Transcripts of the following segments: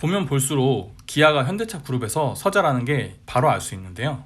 보면 볼수록 기아가 현대차 그룹에서 서자라는 게 바로 알 수 있는데요.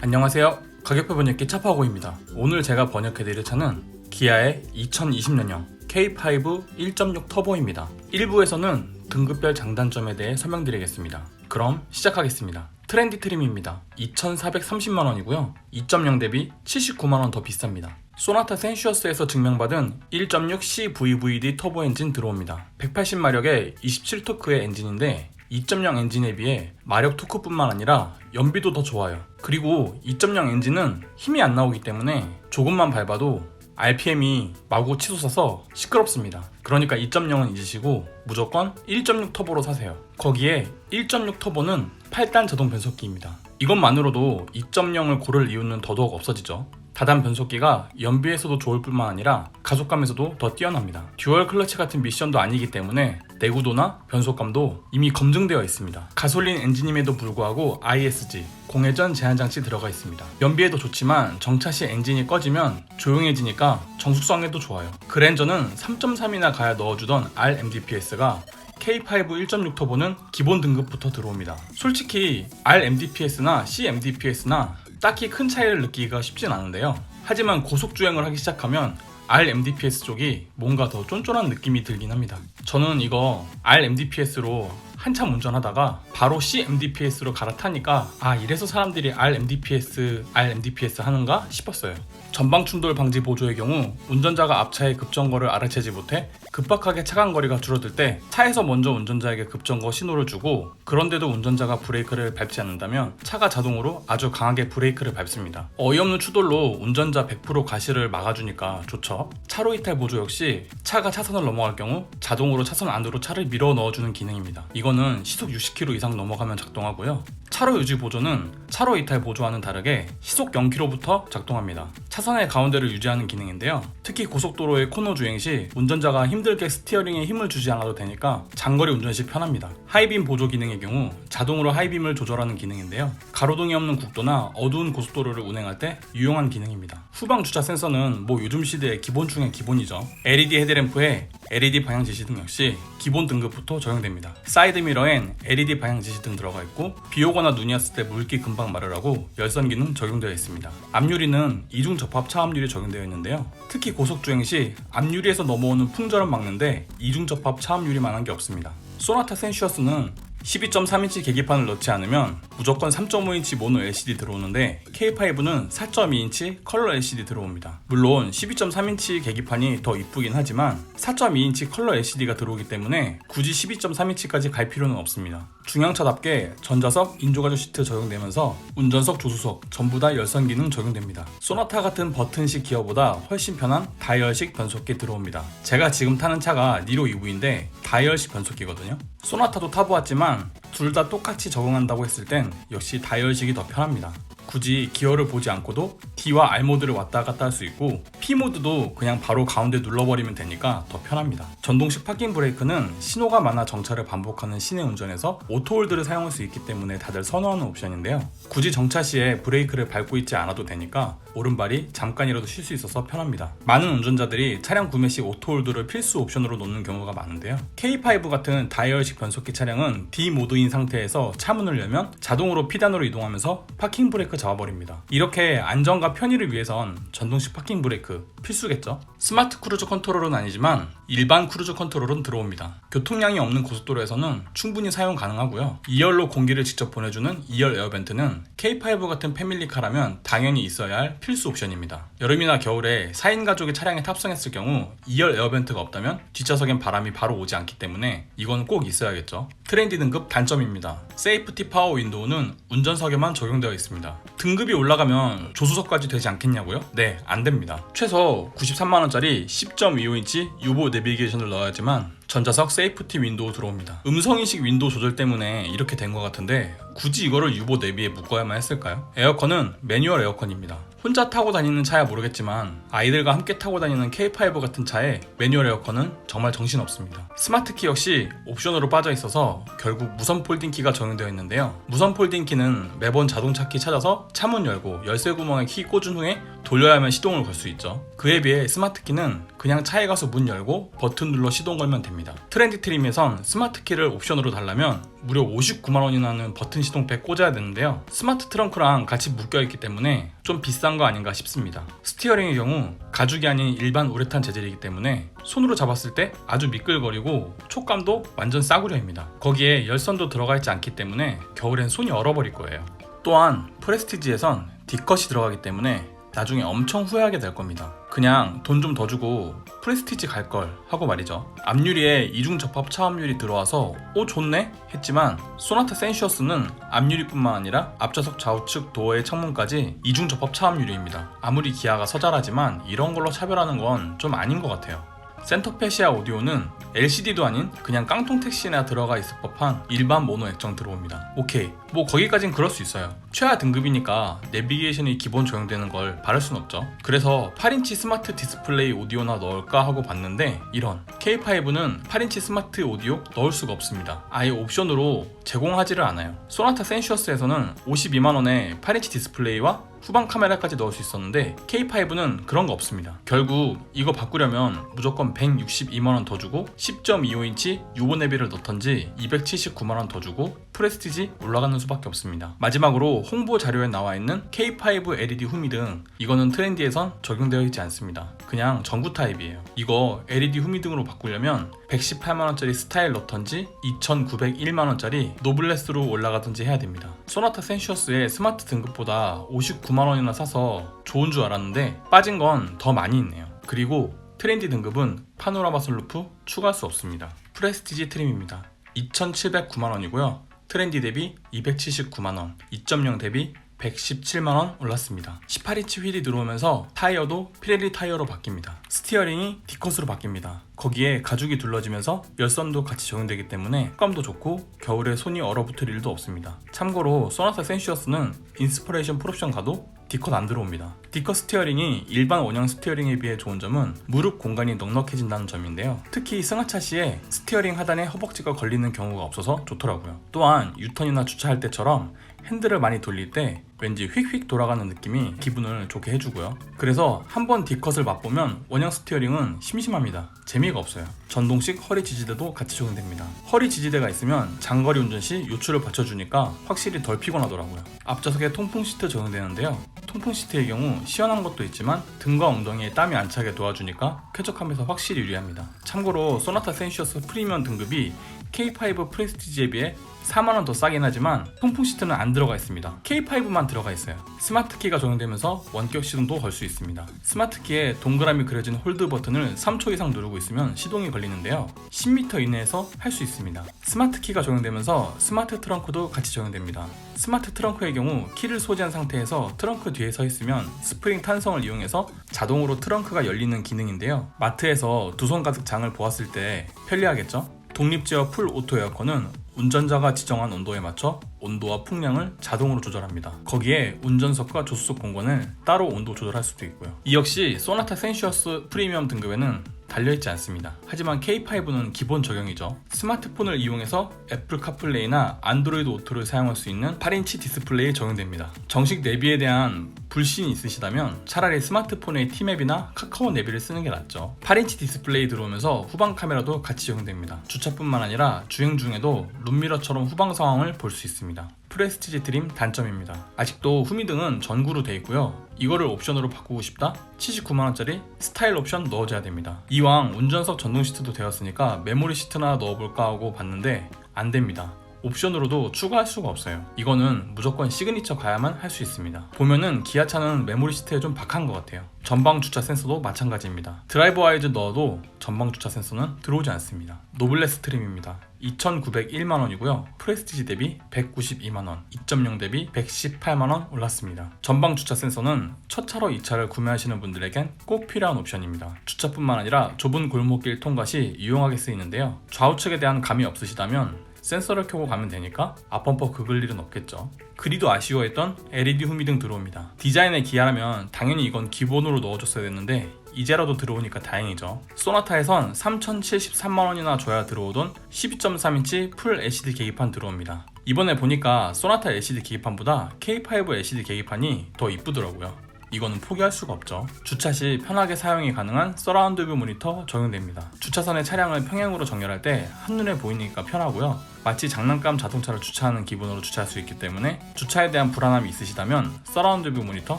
안녕하세요. 가격표 번역기 차파고입니다. 오늘 제가 번역해드릴 차는 기아의 2020년형 K5 1.6 터보입니다. 1부에서는 등급별 장단점에 대해 설명드리겠습니다. 그럼 시작하겠습니다. 트렌디 트림입니다. 2,430만원이고요. 2.0 대비 79만원 더 비쌉니다. 소나타 센슈어스에서 증명받은 1.6 CVVD 터보 엔진 들어옵니다. 180마력의 27토크의 엔진인데 2.0 엔진에 비해 마력 토크뿐만 아니라 연비도 더 좋아요. 그리고 2.0 엔진은 힘이 안 나오기 때문에 조금만 밟아도 RPM이 마구 치솟아서 시끄럽습니다. 그러니까 2.0은 잊으시고 무조건 1.6 터보로 사세요. 거기에 1.6 터보는 8단 자동 변속기입니다. 이것만으로도 2.0을 고를 이유는 더더욱 없어지죠. 다단 변속기가 연비에서도 좋을 뿐만 아니라 가속감에서도 더 뛰어납니다. 듀얼 클러치 같은 미션도 아니기 때문에 내구도나 변속감도 이미 검증되어 있습니다. 가솔린 엔진임에도 불구하고 ISG 공회전 제한 장치 들어가 있습니다. 연비에도 좋지만 정차 시 엔진이 꺼지면 조용해지니까 정숙성에도 좋아요. 그랜저는 3.3이나 가야 넣어주던 RMDPS가 K5 1.6 터보는 기본 등급부터 들어옵니다. 솔직히 RMDPS나 CMDPS나 딱히 큰 차이를 느끼기가 쉽진 않은데요. 하지만 고속 주행을 하기 시작하면 RMDPS 쪽이 뭔가 더 쫀쫀한 느낌이 들긴 합니다. 저는 이거 RMDPS로 한참 운전하다가 바로 CMDPS로 갈아타니까 아 이래서 사람들이 RMDPS, RMDPS 하는가 싶었어요. 전방 충돌 방지 보조의 경우 운전자가 앞차의 급정거를 알아채지 못해 급박하게 차간 거리가 줄어들 때 차에서 먼저 운전자에게 급정거 신호를 주고 그런데도 운전자가 브레이크를 밟지 않는다면 차가 자동으로 아주 강하게 브레이크를 밟습니다. 어이없는 추돌로 운전자 100% 과실을 막아주니까 좋죠. 차로 이탈 보조 역시 차가 차선을 넘어갈 경우 자동으로 차선 안으로 차를 밀어 넣어주는 기능입니다. 이거는 시속 60km 이상 넘어가면 작동하고요. 차로 유지 보조는 차로 이탈 보조와는 다르게 시속 0km부터 작동합니다. 차선의 가운데를 유지하는 기능인데요. 특히 고속도로의 코너 주행 시 운전자가 힘들 게 스티어링에 힘을 주지 않아도 되니까 장거리 운전 시 편합니다. 하이빔 보조 기능의 경우 자동으로 하이빔을 조절하는 기능인데요. 가로등이 없는 국도나 어두운 고속도로를 운행할 때 유용한 기능입니다. 후방 주차 센서는 뭐 요즘 시대의 기본 중의 기본이죠. LED 헤드램프에 LED 방향 지시 등 역시 기본 등급부터 적용됩니다. 사이드 미러엔 LED 방향 지시 등 들어가 있고 비 오거나 눈이 왔을 때 물기 금방 마르라고 열선 기능 적용되어 있습니다. 앞유리는 이중 접합 차압유리 적용되어 있는데요. 특히 고속 주행 시 앞유리에서 넘어오는 풍절을 막는데 이중 접합 차압유리만 한 게 없습니다. 소나타 센슈어스는 12.3인치 계기판을 넣지 않으면 무조건 3.5인치 모노 LCD 들어오는데 K5는 4.2인치 컬러 LCD 들어옵니다. 물론 12.3인치 계기판이 더 이쁘긴 하지만 4.2인치 컬러 LCD가 들어오기 때문에 굳이 12.3인치까지 갈 필요는 없습니다. 중형차답게 전자석 인조가죽 시트 적용되면서 운전석, 조수석 전부 다 열선 기능 적용됩니다. 소나타 같은 버튼식 기어보다 훨씬 편한 다이얼식 변속기 들어옵니다. 제가 지금 타는 차가 니로 EV인데 다이얼식 변속기거든요. 소나타도 타보았지만 둘 다 똑같이 적응한다고 했을 땐 역시 다이얼식이 더 편합니다. 굳이 기어를 보지 않고도 D와 R 모드를 왔다 갔다 할 수 있고 P 모드도 그냥 바로 가운데 눌러버리면 되니까 더 편합니다. 전동식 파킹 브레이크는 신호가 많아 정차를 반복하는 시내 운전에서 오토홀드를 사용할 수 있기 때문에 다들 선호하는 옵션인데요. 굳이 정차 시에 브레이크를 밟고 있지 않아도 되니까 오른발이 잠깐이라도 쉴 수 있어서 편합니다. 많은 운전자들이 차량 구매 시 오토홀드를 필수 옵션으로 놓는 경우가 많은데요. K5 같은 다이얼식 변속기 차량은 D 모드인 상태에서 차문을 열면 자동으로 P단으로 이동하면서 파킹 브레이크 잡아버립니다. 이렇게 안전과 편의를 위해선 전동식 파킹 브레이크 필수겠죠. 스마트 크루즈 컨트롤은 아니지만 일반 크루즈 컨트롤은 들어옵니다. 교통량이 없는 고속도로에서는 충분히 사용 가능하고요. 2열로 공기를 직접 보내주는 2열 에어벤트는 K5 같은 패밀리카라면 당연히 있어야 할 필수 옵션입니다. 여름이나 겨울에 4인 가족이 차량에 탑승했을 경우 2열 에어벤트가 없다면 뒷좌석엔 바람이 바로 오지 않기 때문에 이건 꼭 있어야겠죠. 트렌디 등급 단점입니다. 세이프티 파워 윈도우는 운전석에만 적용되어 있습니다. 등급이 올라가면 조수석까지 되지 않겠냐고요? 네, 안 됩니다. 최소 93만원짜리 10.25인치 유보 내비게이션을 넣어야지만 전자석 세이프티 윈도우 들어옵니다. 음성인식 윈도우 조절 때문에 이렇게 된 것 같은데 굳이 이거를 유보 내비에 묶어야만 했을까요? 에어컨은 매뉴얼 에어컨입니다. 혼자 타고 다니는 차야 모르겠지만 아이들과 함께 타고 다니는 K5 같은 차에 매뉴얼 에어컨은 정말 정신없습니다. 스마트키 역시 옵션으로 빠져 있어서 결국 무선 폴딩 키가 적용되어 있는데요. 무선 폴딩 키는 매번 자동차 키 찾아서 차문 열고 열쇠 구멍에 키 꽂은 후에 돌려야만 시동을 걸 수 있죠. 그에 비해 스마트 키는 그냥 차에 가서 문 열고 버튼 눌러 시동 걸면 됩니다. 트렌디 트림에선 스마트 키를 옵션으로 달라면 무려 59만 원이나 하는 버튼 시동팩 꽂아야 되는데요. 스마트 트렁크랑 같이 묶여 있기 때문에 좀 비싼 거 아닌가 싶습니다. 스티어링의 경우 가죽이 아닌 일반 우레탄 재질이기 때문에 손으로 잡았을 때 아주 미끌거리고 촉감도 완전 싸구려입니다. 거기에 열선도 들어가 있지 않기 때문에 겨울엔 손이 얼어버릴 거예요. 또한 프레스티지에선 D컷이 들어가기 때문에 나중에 엄청 후회하게 될 겁니다. 그냥 돈 좀 더 주고 프레스티지 갈 걸 하고 말이죠. 앞유리에 이중 접합 차압유리 들어와서 오 좋네 했지만 소나타 센슈어스는 앞유리뿐만 아니라 앞좌석 좌우측 도어의 창문까지 이중 접합 차압유리입니다. 아무리 기아가 서잘하지만 이런 걸로 차별하는 건 좀 아닌 것 같아요. 센터페시아 오디오는 LCD도 아닌 그냥 깡통 택시나 들어가 있을 법한 일반 모노 액정 들어옵니다. 오케이. 뭐 거기까진 그럴 수 있어요. 최하 등급이니까 내비게이션이 기본 적용되는 걸 바랄 순 없죠. 그래서 8인치 스마트 디스플레이 오디오나 넣을까 하고 봤는데 이런 K5는 8인치 스마트 오디오 넣을 수가 없습니다. 아예 옵션으로 제공하지를 않아요. 소나타 센슈어스에서는 52만원에 8인치 디스플레이와 후방 카메라까지 넣을 수 있었는데 K5는 그런 거 없습니다. 결국 이거 바꾸려면 무조건 162만원 더 주고 10.25인치 유보 내비를 넣던지 279만원 더 주고 프레스티지 올라가는 수밖에 없습니다. 마지막으로 홍보 자료에 나와 있는 K5 LED 후미 등 이거는 트렌디에선 적용되어 있지 않습니다. 그냥 전구 타입이에요. 이거 LED 후미 등으로 바꾸려면 118만원짜리 스타일 넣던지 2,901만원짜리 노블레스로 올라가든지 해야 됩니다. 소나타 센슈어스의 스마트 등급보다 59만원이나 사서 좋은 줄 알았는데 빠진 건 더 많이 있네요. 그리고 트렌디 등급은 파노라마 슬루프 추가할 수 없습니다. 프레스티지 트림입니다. 2,709만 원이고요. 트렌디 대비 279만원, 2.0 대비 117만원 올랐습니다. 18인치 휠이 들어오면서 타이어도 피렐리 타이어로 바뀝니다. 스티어링이 D컷으로 바뀝니다. 거기에 가죽이 둘러지면서 열선도 같이 적용되기 때문에 촉감도 좋고 겨울에 손이 얼어붙을 일도 없습니다. 참고로 소나타 센슈어스는 인스퍼레이션 풀옵션 가도 D컷 안 들어옵니다. D컷 스티어링이 일반 원형 스티어링에 비해 좋은 점은 무릎 공간이 넉넉해진다는 점인데요. 특히 승하차 시에 스티어링 하단에 허벅지가 걸리는 경우가 없어서 좋더라고요. 또한 유턴이나 주차할 때처럼 핸들을 많이 돌릴 때 왠지 휙휙 돌아가는 느낌이 기분을 좋게 해주고요. 그래서 한번 D컷을 맛보면 원형 스티어링은 심심합니다. 재미가 없어요. 전동식 허리 지지대도 같이 적용됩니다. 허리 지지대가 있으면 장거리 운전 시 요출을 받쳐주니까 확실히 덜 피곤하더라고요. 앞좌석에 통풍 시트 적용되는데요. 통풍 시트의 경우 시원한 것도 있지만 등과 엉덩이에 땀이 안 차게 도와주니까 쾌적함에서 확실히 유리합니다. 참고로 소나타 센슈어스 프리미엄 등급이 K5 프레스티지에 비해 4만원 더 싸긴 하지만 통풍 시트는 안 들어가 있습니다. K5만 들어가 있어요. 스마트 키가 적용되면서 원격 시동도 걸 수 있습니다. 스마트 키에 동그라미 그려진 홀드 버튼을 3초 이상 누르고 있으면 시동이 걸리는데요. 10m 이내에서 할 수 있습니다. 스마트 키가 적용되면서 스마트 트렁크도 같이 적용됩니다. 스마트 트렁크의 경우 키를 소지한 상태에서 트렁크 뒤에 서 있으면 스프링 탄성을 이용해서 자동으로 트렁크가 열리는 기능인데요. 마트에서 두 손 가득 장을 보았을 때 편리하겠죠? 독립제어 풀 오토 에어컨은 운전자가 지정한 온도에 맞춰 온도와 풍량을 자동으로 조절합니다. 거기에 운전석과 조수석 공간을 따로 온도 조절할 수도 있고요. 이 역시 소나타 센슈어스 프리미엄 등급에는 달려있지 않습니다. 하지만 K5는 기본 적용이죠. 스마트폰을 이용해서 애플 카플레이나 안드로이드 오토를 사용할 수 있는 8인치 디스플레이에 적용됩니다. 정식 내비에 대한 불신이 있으시다면 차라리 스마트폰의 티맵이나 카카오 내비를 쓰는 게 낫죠. 8인치 디스플레이 들어오면서 후방 카메라도 같이 적용됩니다. 주차뿐만 아니라 주행 중에도 룸미러처럼 후방 상황을 볼 수 있습니다. 프레스티지 드림 단점입니다. 아직도 후미등은 전구로 되어 있고요. 이거를 옵션으로 바꾸고 싶다? 79만원짜리 스타일 옵션 넣어줘야 됩니다. 이왕 운전석 전동 시트도 되었으니까 메모리 시트나 넣어볼까 하고 봤는데 안 됩니다. 옵션으로도 추가할 수가 없어요. 이거는 무조건 시그니처 가야만 할 수 있습니다. 보면은 기아차는 메모리 시트에 좀 박한 것 같아요. 전방 주차 센서도 마찬가지입니다. 드라이버 와이즈 넣어도 전방 주차 센서는 들어오지 않습니다. 노블레스 트림입니다. 2,901만원이고요. 프레스티지 대비 192만원, 2.0 대비 118만원 올랐습니다. 전방 주차 센서는 첫 차로 이 차를 구매하시는 분들에겐 꼭 필요한 옵션입니다. 주차뿐만 아니라 좁은 골목길 통과 시 유용하게 쓰이는데요. 좌우측에 대한 감이 없으시다면 센서를 켜고 가면 되니까 앞범퍼 긁을 일은 없겠죠. 그리도 아쉬워했던 LED 후미등 들어옵니다. 디자인의 기아라면 당연히 이건 기본으로 넣어줬어야 됐는데 이제라도 들어오니까 다행이죠. 소나타에선 3,073만원이나 줘야 들어오던 12.3인치 풀 LCD 계기판 들어옵니다. 이번에 보니까 소나타 LCD 계기판보다 K5 LCD 계기판이 더 이쁘더라고요. 이거는 포기할 수가 없죠. 주차 시 편하게 사용이 가능한 서라운드 뷰 모니터 적용됩니다. 주차선의 차량을 평행으로 정렬할 때 한눈에 보이니까 편하고요. 마치 장난감 자동차를 주차하는 기분으로 주차할 수 있기 때문에 주차에 대한 불안함이 있으시다면 서라운드 뷰 모니터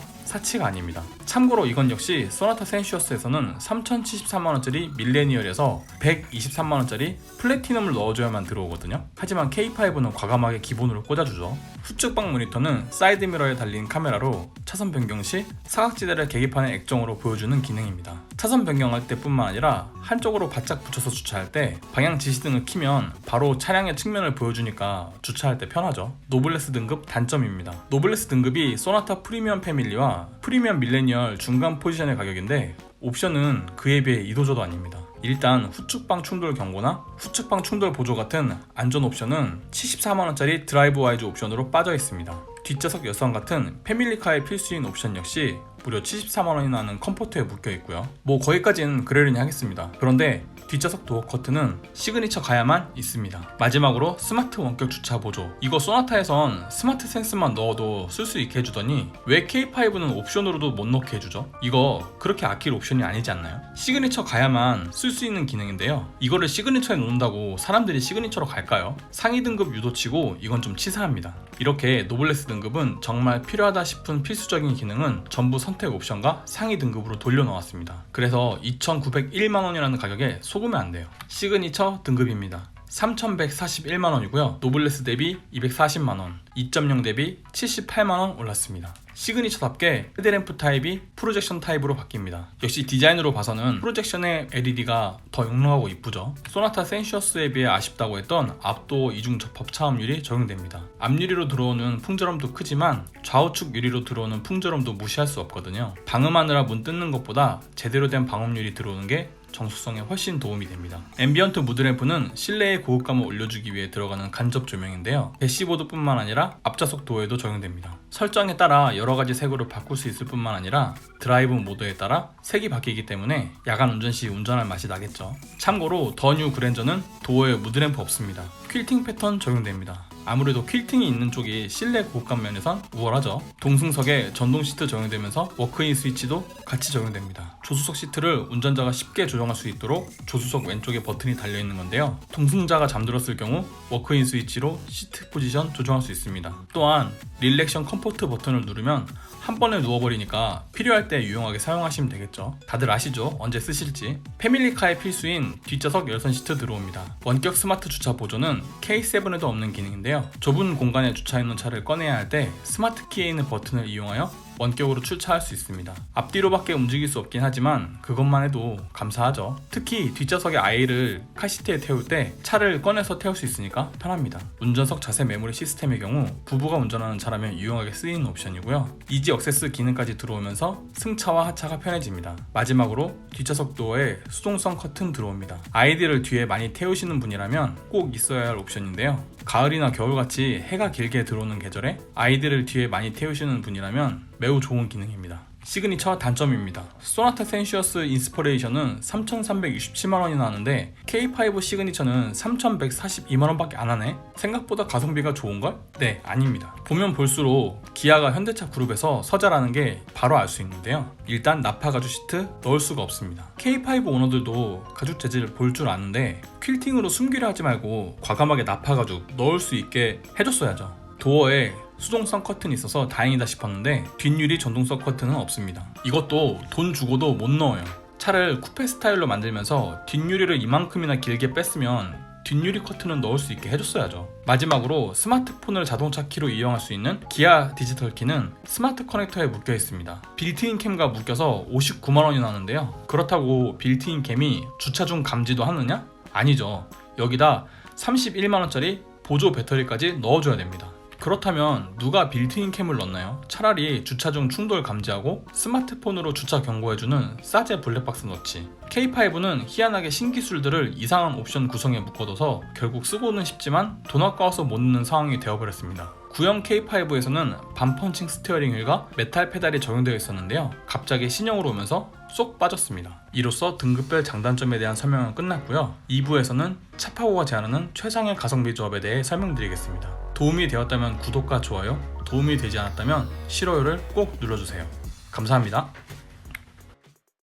사치가 아닙니다. 참고로 이건 역시 소나타 센슈어스에서는 3,073만원짜리 밀레니얼에서 123만원짜리 플래티넘을 넣어줘야만 들어오거든요. 하지만 K5는 과감하게 기본으로 꽂아주죠. 후측방 모니터는 사이드 미러에 달린 카메라로 차선 변경 시 사각지대를 계기판의 액정으로 보여주는 기능입니다. 차선 변경할 때뿐만 아니라 한쪽으로 바짝 붙여서 주차할 때 방향 지시등을 키면 바로 차량의 측면 을 보여주니까 주차할 때 편하죠. 노블레스 등급 단점입니다. 노블레스 등급이 소나타 프리미엄 패밀리와 프리미엄 밀레니얼 중간 포지션의 가격인데 옵션은 그에 비해 이도저도 아닙니다. 일단 후측방 충돌 경고나 후측방 충돌 보조 같은 안전 옵션은 74만원짜리 드라이브 와이즈 옵션으로 빠져 있습니다. 뒷좌석 여성 같은 패밀리카의 필수인 옵션 역시 무려 74만원이나 하는 컴포트에 묶여 있고요. 뭐 거기까지는 그러려니 하겠습니다. 그런데 뒷좌석 도어 커튼은 시그니처 가야만 있습니다. 마지막으로 스마트 원격 주차 보조. 이거 소나타에선 스마트 센스만 넣어도 쓸 수 있게 해주더니 왜 K5는 옵션으로도 못 넣게 해주죠? 이거 그렇게 아낄 옵션이 아니지 않나요? 시그니처 가야만 쓸 수 있는 기능인데요. 이거를 시그니처에 놓는다고 사람들이 시그니처로 갈까요? 상위 등급 유도치고 이건 좀 치사합니다. 이렇게 노블레스 등급은 정말 필요하다 싶은 필수적인 기능은 전부 선택 옵션과 상위 등급으로 돌려놓았습니다. 그래서 2,901만 원이라는 가격에 속으면 안 돼요. 시그니처 등급입니다. 3,141만원이고요. 노블레스 대비 240만원, 2.0 대비 78만원 올랐습니다. 시그니처답게 헤드램프 타입이 프로젝션 타입으로 바뀝니다. 역시 디자인으로 봐서는 프로젝션의 LED가 더 영롱하고 이쁘죠. 소나타 센슈어스에 비해 아쉽다고 했던 앞도 이중 접합 차음유리 적용됩니다. 앞유리로 들어오는 풍절음도 크지만 좌우측 유리로 들어오는 풍절음도 무시할 수 없거든요. 방음하느라 문 뜯는 것보다 제대로 된 방음유리 들어오는 게 정수성에 훨씬 도움이 됩니다. 앰비언트 무드램프는 실내의 고급감을 올려주기 위해 들어가는 간접 조명인데요. 대시보드뿐만 아니라 앞좌석 도어에도 적용됩니다. 설정에 따라 여러 가지 색으로 바꿀 수 있을 뿐만 아니라 드라이브 모드에 따라 색이 바뀌기 때문에 야간 운전 시 운전할 맛이 나겠죠. 참고로 더 뉴 그랜저는 도어에 무드램프 없습니다. 퀼팅 패턴 적용됩니다. 아무래도 퀼팅이 있는 쪽이 실내 고급감 면에선 우월하죠. 동승석에 전동 시트 적용되면서 워크인 스위치도 같이 적용됩니다. 조수석 시트를 운전자가 쉽게 조정할 수 있도록 조수석 왼쪽에 버튼이 달려 있는 건데요. 동승자가 잠들었을 경우 워크인 스위치로 시트 포지션 조정할 수 있습니다. 또한 릴렉션 컴포트 버튼을 누르면 한 번에 누워버리니까 필요할 때 유용하게 사용하시면 되겠죠. 다들 아시죠? 언제 쓰실지. 패밀리카의 필수인 뒷좌석 열선 시트 들어옵니다. 원격 스마트 주차 보조는 K7에도 없는 기능인데요. 좁은 공간에 주차해놓은 차를 꺼내야 할 때 스마트 키에 있는 버튼을 이용하여 원격으로 출차할 수 있습니다. 앞뒤로밖에 움직일 수 없긴 하지만 그것만 해도 감사하죠. 특히 뒷좌석에 아이를 카시트에 태울 때 차를 꺼내서 태울 수 있으니까 편합니다. 운전석 자세 메모리 시스템의 경우 부부가 운전하는 차라면 유용하게 쓰이는 옵션이고요. 이지 억세스 기능까지 들어오면서 승차와 하차가 편해집니다. 마지막으로 뒷좌석 도어에 수동성 커튼 들어옵니다. 아이들을 뒤에 많이 태우시는 분이라면 꼭 있어야 할 옵션인데요. 가을이나 겨울같이 해가 길게 들어오는 계절에 아이들을 뒤에 많이 태우시는 분이라면 매우 좋은 기능입니다. 시그니처 단점입니다. 소나타 센슈어스 인스퍼레이션은 3,367만원이나 하는데 K5 시그니처는 3,142만원밖에 안 하네? 생각보다 가성비가 좋은걸? 네, 아닙니다. 보면 볼수록 기아가 현대차 그룹에서 서자라는 게 바로 알 수 있는데요. 일단 나파 가죽 시트 넣을 수가 없습니다. K5 오너들도 가죽 재질을 볼 줄 아는데 퀼팅으로 숨기려 하지 말고 과감하게 나파 가죽 넣을 수 있게 해줬어야죠. 도어에 수동성 커튼이 있어서 다행이다 싶었는데 뒷유리 전동석 커튼은 없습니다. 이것도 돈 주고도 못 넣어요. 차를 쿠페 스타일로 만들면서 뒷유리를 이만큼이나 길게 뺐으면 뒷유리 커튼은 넣을 수 있게 해줬어야죠. 마지막으로 스마트폰을 자동차 키로 이용할 수 있는 기아 디지털 키는 스마트 커넥터에 묶여 있습니다. 빌트인 캠과 묶여서 59만원이 나는데요. 그렇다고 빌트인 캠이 주차 중 감지도 하느냐? 아니죠. 여기다 31만원짜리 보조 배터리까지 넣어줘야 됩니다. 그렇다면 누가 빌트인 캠을 넣나요? 차라리 주차 중 충돌 감지하고 스마트폰으로 주차 경고해주는 싸제 블랙박스 넣지. K5는 희한하게 신기술들을 이상한 옵션 구성에 묶어둬서 결국 쓰고는 싶지만 돈 아까워서 못 넣는 상황이 되어버렸습니다. 구형 K5에서는 반펀칭 스티어링 휠과 메탈 페달이 적용되어 있었는데요. 갑자기 신형으로 오면서 쏙 빠졌습니다. 이로써 등급별 장단점에 대한 설명은 끝났고요. 2부에서는 차파고가 제안하는 최상의 가성비 조합에 대해 설명드리겠습니다. 도움이 되었다면 구독과 좋아요, 도움이 되지 않았다면 싫어요를 꼭 눌러주세요. 감사합니다.